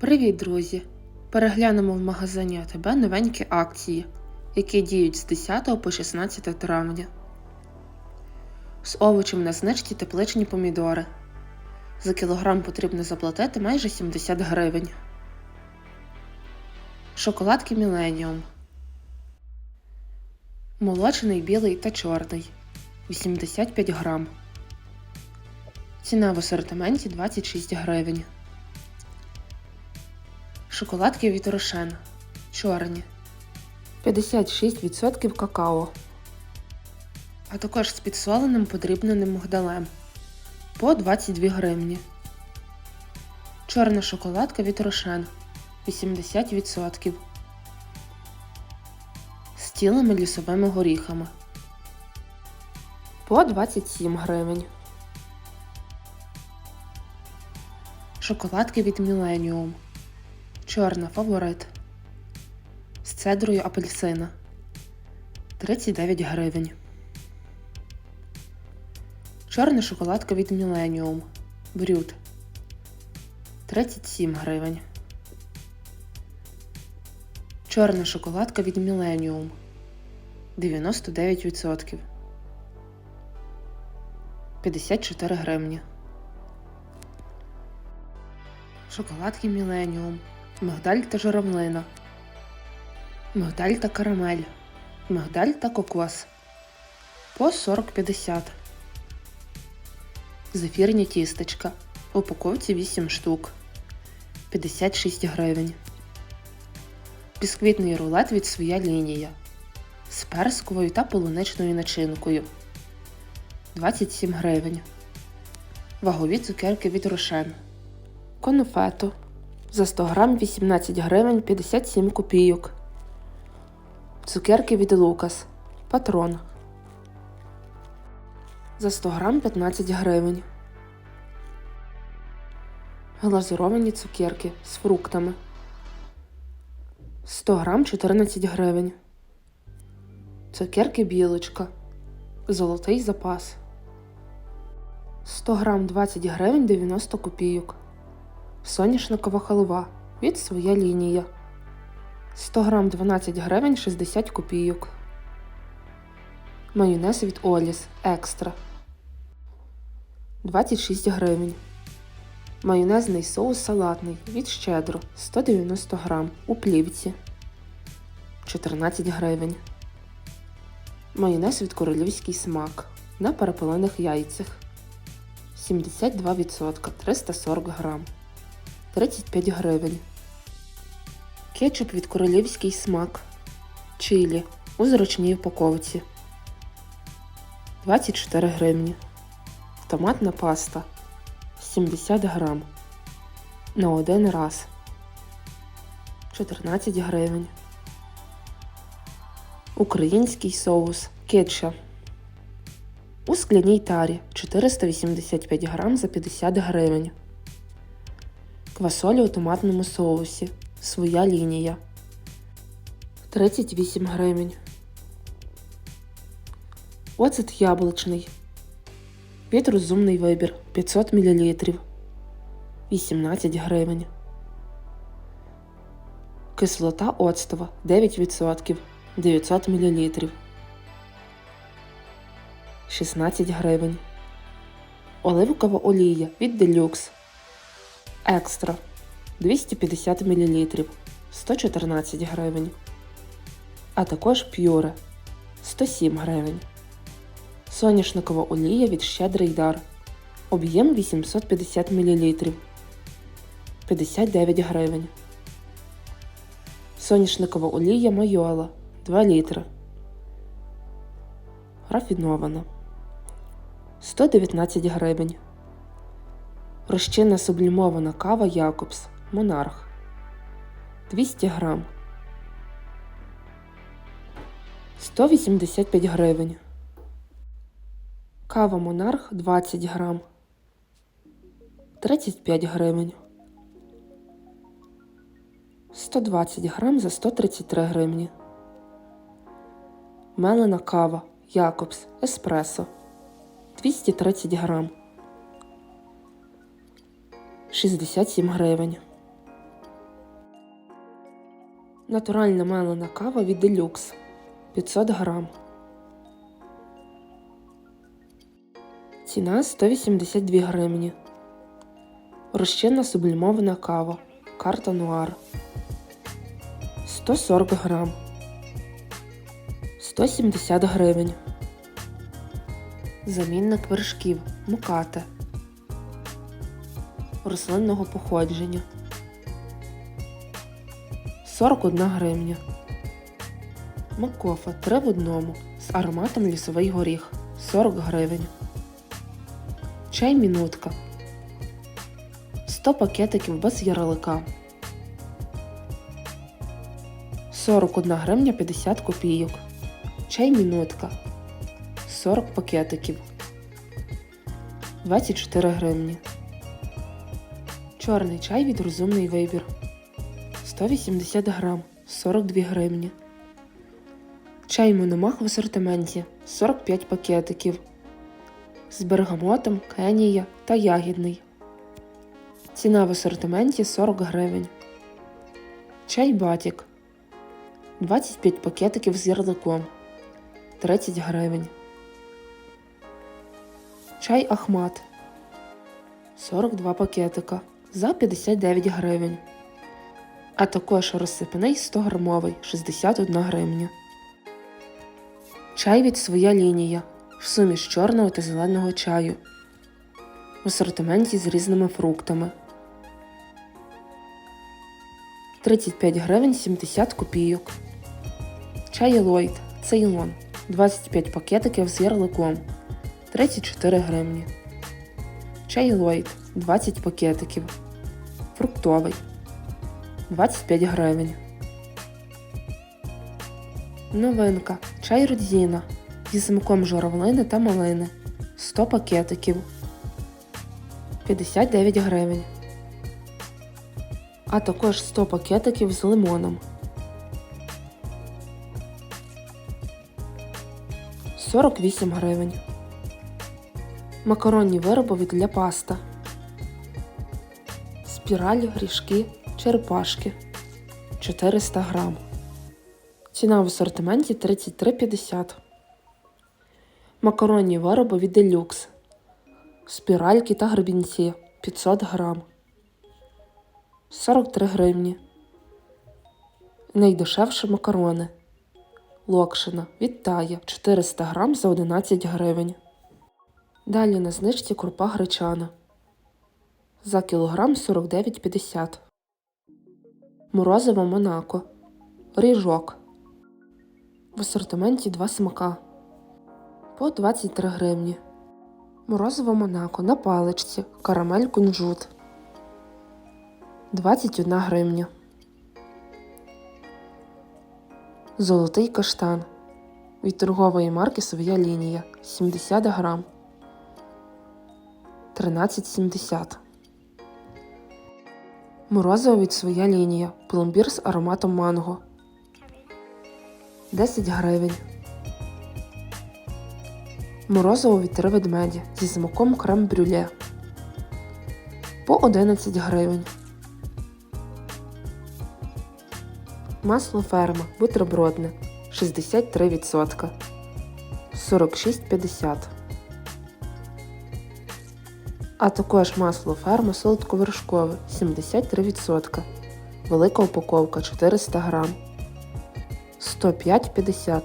Привіт, друзі! Переглянемо в магазині АТБ новенькі акції, які діють з 10 по 16 травня. З овочем на знижці тепличні помідори. За кілограм потрібно заплатити майже 70 гривень. Шоколадки Міленіум. Молочний білий та чорний 85 грам. Ціна в асортименті 26 гривень. Шоколадки від Рошен. Чорні. 56% какао. А також з підсоленим подрібненим мигдалем. По 22 гривні. Чорна шоколадка від Рошен. 80%. З цілими лісовими горіхами. По 27 гривень. Шоколадки від Millennium. Чорна фаворит. З цедрою апельсина 39 гривень. Чорна шоколадка від Millennium. Брют 37 гривень. Чорна шоколадка від Millennium 99%. 54 гривні. Шоколадки Millennium мигдаль та журавлина, мигдаль та карамель, мигдаль та кокос по 40,50. Зефірні тістечка. Упаковці 8 штук 56 гривень. Бісквітний рулет від своя лінія з персковою та полуничною начинкою 27 гривень. Вагові цукерки від Рошен. Конфету за 100 грам 18 гривень 57 копійок. Цукерки від Лукас. Патрон. За 100 грам 15 гривень. Глазуровані цукерки з фруктами. 100 грам 14 гривень. Цукерки білочка. Золотий запас. 100 грам 20 гривень 90 копійок. Соняшникова халва від своя лінія. 100 грам 12 гривень 60 копійок. Майонез від Оліс Екстра 26 гривень. Майонезний соус салатний від Щедро 190 грам у плівці 14 гривень. Майонез від королівський смак на перепелених яйцях 72% 340 грам. 35 гривень. Кетчуп від королівський смак. Чилі у зручній упаковці. 24 гривні. Томатна паста 70 грам. На один раз. 14 гривень. Український соус кетчуп. У скляній тарі 485 грам за 50 гривень. Квасолі у томатному соусі. Своя лінія. 38 гривень. Оцет яблучний. Від розумний вибір 500 мл. 18 гривень. Кислота оцтова 9% 900 мл. 16 гривень. Оливкова олія від Deluxe Екстра 250 мл 114 гривень. А також п'юре 107 гривень. Соняшникова олія від Щедрий дар. Об'єм 850 мл 59 гривень. Соняшникова олія Майола 2 літри. Рафінована 119 гривень. Розчинна сублімована кава Якобс Монарх 200 грам 185 гривень. Кава Монарх 20 грам 35 гривень. 120 грам за 133 гривні. Мелена кава Якобс Еспресо 230 грам 67 гривень. Натуральна мелена кава від Deluxe 500 грам. Ціна 182 гривні. Розчинна сублімована кава. Карта Нуар. 140 грам. 170 гривень. Замінник вершків. Мукате. Рослинного походження. 41 гривня. Макофа 3 в одному з ароматом лісовий горіх 40 гривень. Чай мінутка 100 пакетиків без ярлика 41 гривня 50 копійок. Чай мінутка 40 пакетиків 24 гривні. Чорний чай від розумний вибір 180 грам 42 гривні. Чай мономах в асортименті 45 пакетиків з бергамотом, кенія та ягідний. Ціна в асортименті 40 гривень. Чай батік 25 пакетиків з ярликом 30 гривень. Чай Ахмат 42 пакетика за 59 гривень. А також розсипний 100 грамовий 61 гривня. Чай від своя лінія в суміш чорного та зеленого чаю в асортименті з різними фруктами. 35 гривень 70 копійок. Чай Ллойд Цейлон 25 пакетиків з ярликом 34 гривні. Чай Ллойд 20 пакетиків. Фруктовий 25 гривень. Новинка. Чай Родзіна зі смаком журавлини та малини 100 пакетиків 59 гривень. А також 100 пакетиків з лимоном 48 гривень. Макаронні вироби для паста. Спіраль, грішки, черепашки 400 грам. Ціна в асортименті 33,50. Макаронні вироби Deluxe. Спіральки та гребінці 500 грам. 43 гривні. Найдешевші макарони. Локшина від Тая 400 грам за 11 гривень. Далі на знижці крупа гречана. За кілограм 49,50. Морозиво Монако. Ріжок. В асортименті два смака. По 23 гривні. Морозиво Монако на паличці. Карамель кунжут. 21 гривня. Золотий каштан. Від торгової марки Своя лінія 70 грам. 13,70. Морозиво від Своя лінія. Пломбір з ароматом манго. 10 гривень. Морозиво від три ведмеді зі смаком крем-брюле. По 11 гривень. Масло ферма бутербродне 63%. 46,50. А також масло ферма солодковершкове 73%. Велика упаковка 400 грам. 105,50.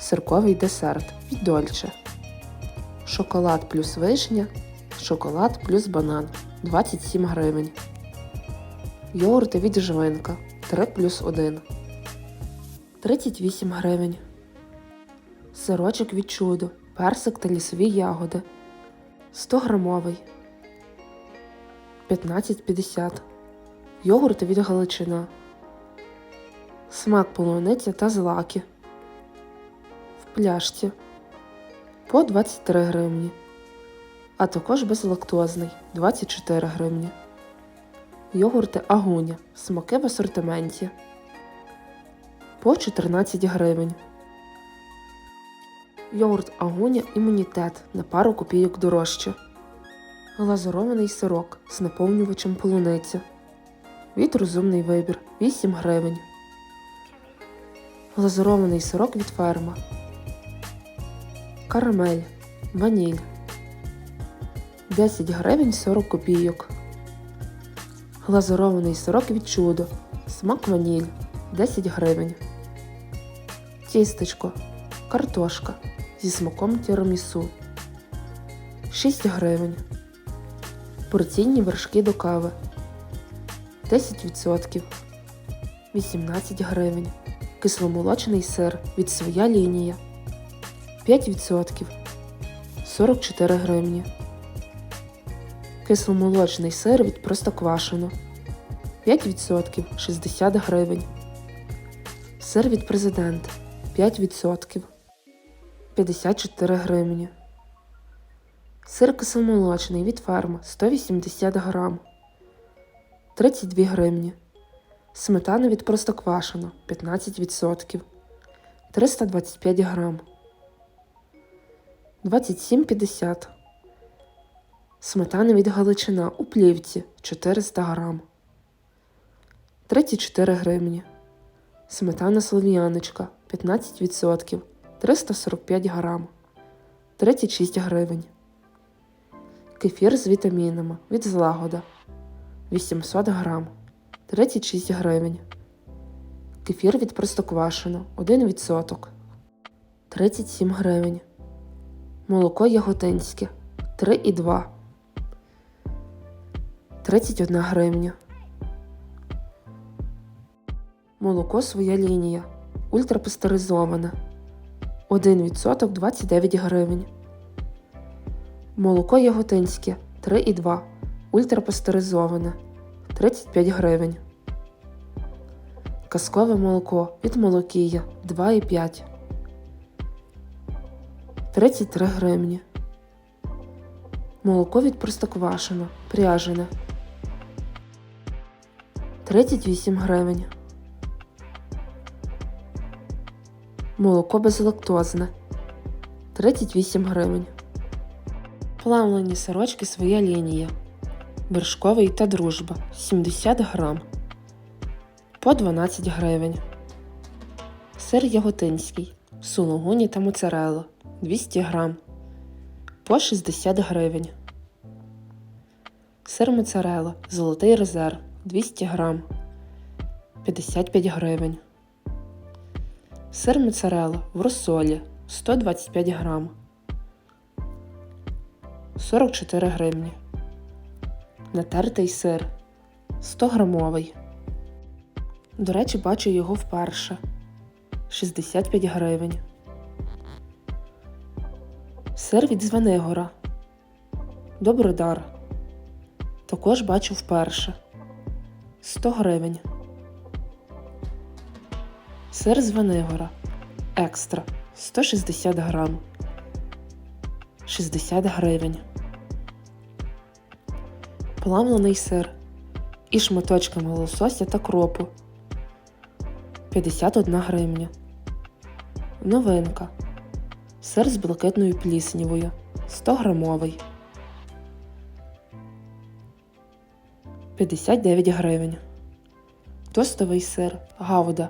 Сирковий десерт від Дольче. Шоколад плюс вишня. Шоколад плюс банан 27 гривень. Йогурти від Жвинка 3 плюс 1. 38 гривень. Сирочок від чудо. Персик та лісові ягоди. 100 грамовий. 15,50. Йогурти від Галичина. Смак полуниця та злаки. В пляшці. По 23 гривні. А також безлактозний 24 гривні. Йогурти Агуня. Смаки в асортименті. По 14 гривень. Йогурт Агуня імунітет на пару копійок дорожче. Глазурований сирок з наповнювачем полуниця. від розумний вибір 8 гривень. Глазурований сирок від ферма. Карамель. Ваніль. 10 гривень 40 копійок. Глазурований сирок від чудо. Смак ваніль 10 гривень. Тістечко. Картошка зі смаком тірамісу. 6 гривень. Порційні вершки до кави. 10% 18 гривень. Кисломолочний сир від своя лінія 5% 44 гривні. Кисломолочний сир від Простоквашино 5% 60 гривень. Сир від президент 5% 54 гривні. Сир кисломолочний від ферма 180 грам 32 гривні. Сметана від Простоквашино 15% 325 грам 27,50 Сметана від Галичина у плівці 400 грам 34 гривні. Сметана Слов'яночка 15% 345 грам 36 гривень. Кефір з вітамінами від злагода 800 грам 36 гривень. Кефір від Простоквашино 1%. 37 гривень. Молоко яготинське 3,2. 31 гривня. Молоко своя лінія. Ультрапастеризоване. 1% 29 гривень. Молоко яготинське 3,2. Ультрапастеризоване 35 гривень. Казкове молоко від молокія 2,5. 33 гривні. Молоко від Простоквашино пряжене 38 гривень. Молоко безлактозне 38 гривень. Плавлені сорочки своя лінія. Вершковий та дружба 70 грам. По 12 гривень. Сир яготинський. Сулугуні та моцарелла 200 грам. По 60 гривень. Сир моцарелла. Золотий резерв 200 грам. 55 гривень. Сир моцарелла в розсолі 125 грам. 44 гривні. Натертий сир 100 грамовий. До речі, бачу його вперше. 65 гривень. Сир від Звенигора. Добродар. Також бачу вперше. 100 гривень. Сир з Венигора. Екстра 160 грам. 60 гривень. Плавлений сир і шматочками лосося та кропу 51 гривня. Новинка. Сир з блакитною пліснявою 100 грамовий 59 гривень. Тостовий сир Гауда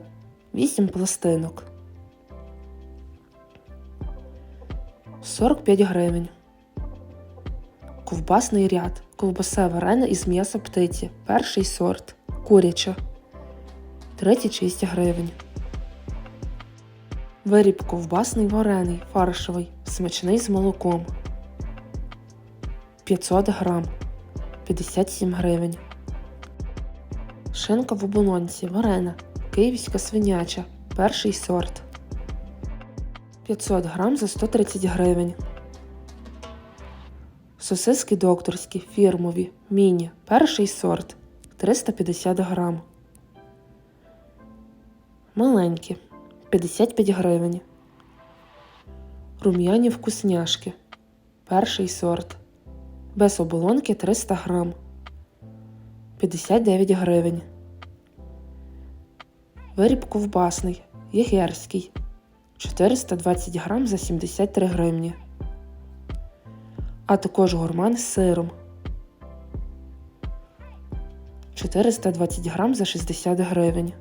8 пластинок 45 гривень. Ковбасний ряд. Ковбаса варена із м'яса птиці. Перший сорт. Куряча. 36 гривень. Виріб ковбасний варений, фаршовий, смачний з молоком. 500 грам. 57 гривень. Шинка в оболонці варена. Київська свиняча. Перший сорт. 500 грам за 130 гривень. Сосиски докторські, фірмові, міні. Перший сорт 350 грам. Маленькі 55 гривень. Рум'яні вкусняшки. Перший сорт. Без оболонки 300 грам. 59 гривень. Виріб ковбасний. Єгерський. 420 грам за 73 гривні. А також гурман з сиром. 420 грам за 60 гривень.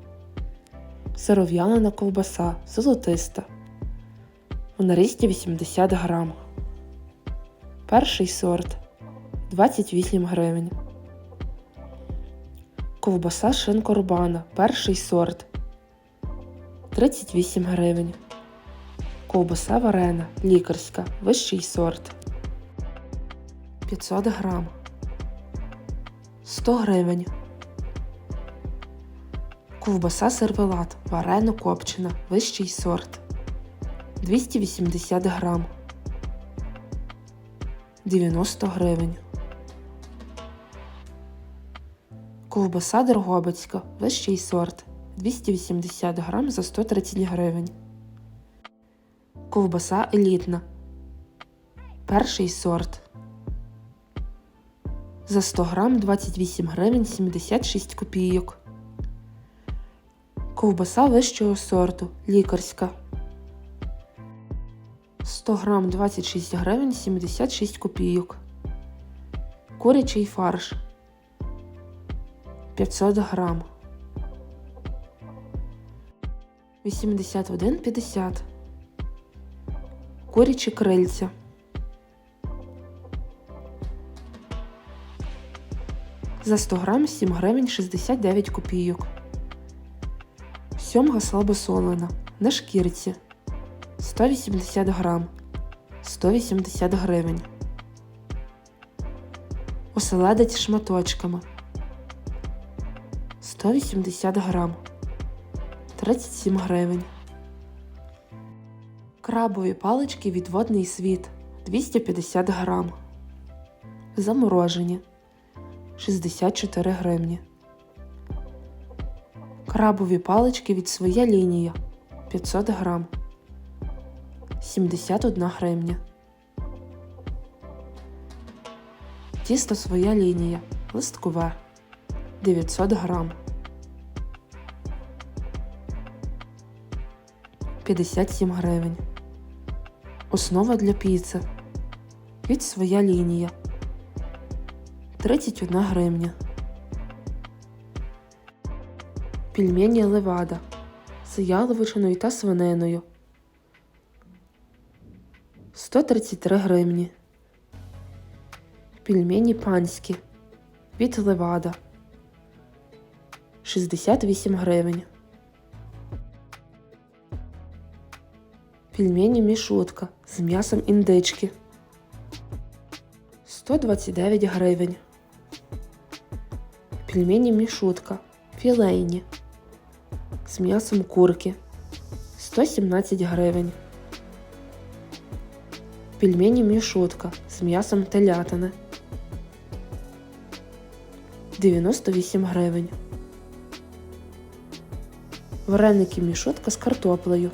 Сиров'ялина ковбаса золотиста. У нарізці 80 грам. Перший сорт 28 гривень. Ковбаса шинкорбана. Перший сорт 38 гривень. Ковбаса варена лікарська. Вищий сорт 500 грам. 100 гривень. Ковбаса сервелат. Варено копчена. Вищий сорт 280 грам. 90 гривень. Ковбаса Дрогобицька. Вищий сорт 280 грам за 130 гривень. Ковбаса елітна. Перший сорт. За 100 грам 28 гривень 76 копійок. Ковбаса вищого сорту. Лікарська. 100 грам 26 гривень 76 копійок. Курячий фарш 500 грам. 81,50. Курячі крильця. За 100 грам 7 гривень 69 копійок. Сьомга слабосолена. На шкірці. 180 грам 180 гривень. Оселедець шматочками 180 грам 37 гривень. Крабові палички від водний світ 250 грам. Заморожені 64 гривні. Крабові палички від своя лінія 500 грам. 71 гривня. Тісто своя лінія. Листкове 900 грам. 57 гривень. Основа для піци. Від своя лінія. 31 гривня. Пельмені левада з яловичиною та свининою 133 гривні. Пельмені панські від левада 68 гривень. Пельмені мішутка з м'ясом індички 129 гривень. Пельмені мішутка філейні з м'ясом курки 117 гривень. Пельмені мішутка з м'ясом телятини 98 гривень. Вареники мішутка з картоплею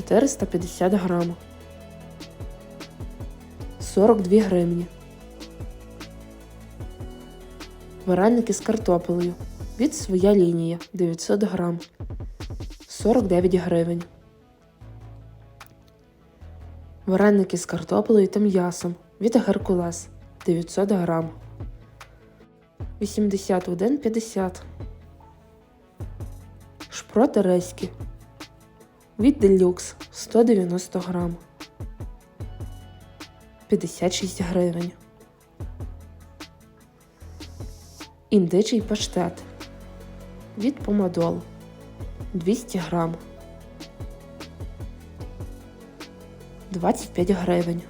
450 грам. 42 гривні. Вареники з картоплею. Від своя лінія 900 грам. 49 гривень. Вареники з картоплею та м'ясом. Від Геркулес 900 грам. 81,50 Шпроти резькі від Делюкс 190 грам. 56 гривень. Індичий паштет від помадол. 200 грам. 25 гривень.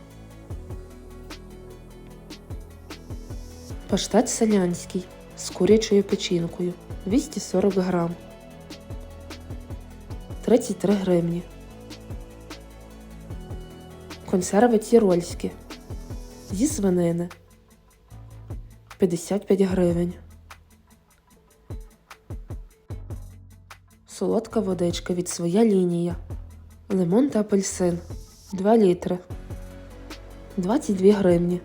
Паштет селянський з курячою печінкою. 240 грам 33 гривні. Консерви тірольські зі свинини 55 гривень. Солодка водичка від своя лінія. Лимон та апельсин 2 літри 22 гривні.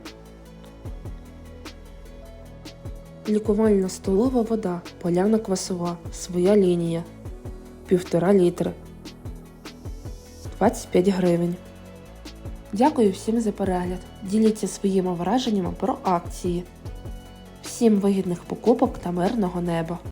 Лікувальна столова вода поляна квасова. Своя лінія. Півтора літри 25 гривень. Дякую всім за перегляд. Діліться своїми враженнями про акції. Всім вигідних покупок та мирного неба!